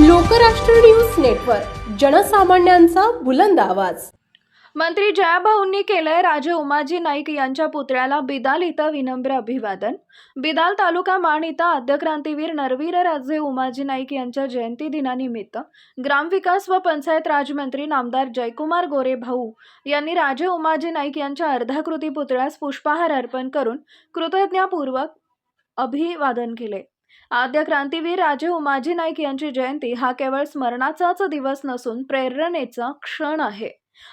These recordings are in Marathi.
लोकराष्ट्र न्यूज नेटवर्क जनसामान्यांचा बुलंद आवाज. मंत्री जयाभाऊंनी केलंय राजे उमाजी नाईक यांच्या पुतळ्याला बिदाल इथं विनम्र अभिवादन. बिदाल तालुका माण इथं आद्यक्रांतीवीर नरवीर राजे उमाजी नाईक यांच्या जयंती दिनानिमित्त ग्रामविकास व पंचायत राजमंत्री नामदार जयकुमार गोरे भाऊ यांनी राजे उमाजी नाईक यांच्या अर्धाकृती पुतळ्यास पुष्पहार अर्पण करून कृतज्ञापूर्वक अभिवादन केले. आद्य क्रांतीवीर राजे उमाजी नाईक यांची जयंती हा केवळ स्मरणाचाच दिवस नसून प्रेरणेचा क्षण आहे.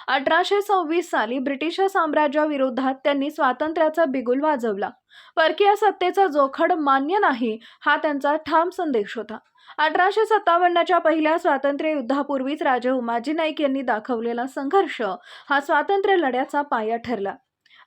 अठराशे सव्वीस साली ब्रिटिश साम्राज्याविरोधात त्यांनी स्वातंत्र्याचा बिगुल वाजवला. परकीय सत्तेचा जोखड मान्य नाही हा त्यांचा ठाम संदेश होता. अठराशे सत्तावन्नच्या पहिल्या स्वातंत्र्य युद्धापूर्वीच राजे उमाजी नाईक यांनी दाखवलेला संघर्ष हा स्वातंत्र्य लढ्याचा पाया ठरला.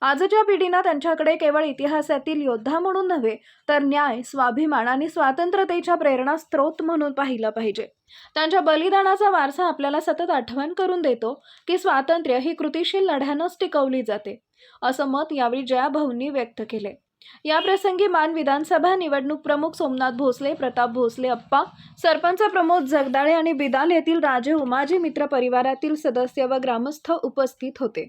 आजच्या पिढीनं त्यांच्याकडे केवळ इतिहासातील योद्धा म्हणून नव्हे तर न्याय स्वाभिमान आणि स्वातंत्र्यतेच्या प्रेरणा स्रोत म्हणून पाहिलं पाहिजे. त्यांच्या बलिदानाचा वारसा आपल्याला सतत आठवण करून देतो की स्वातंत्र्य ही कृतिशील लढ्यानंच टिकवली जाते असं मत यावेळी जयाभाऊंनी व्यक्त केले. या प्रसंगी मान विधानसभा निवडणूक प्रमुख सोमनाथ भोसले प्रताप भोसले अप्पा सरपंच प्रमोद जगदाळे आणि बिदाल येथील राजे उमाजी मित्र परिवारातील सदस्य व ग्रामस्थ उपस्थित होते.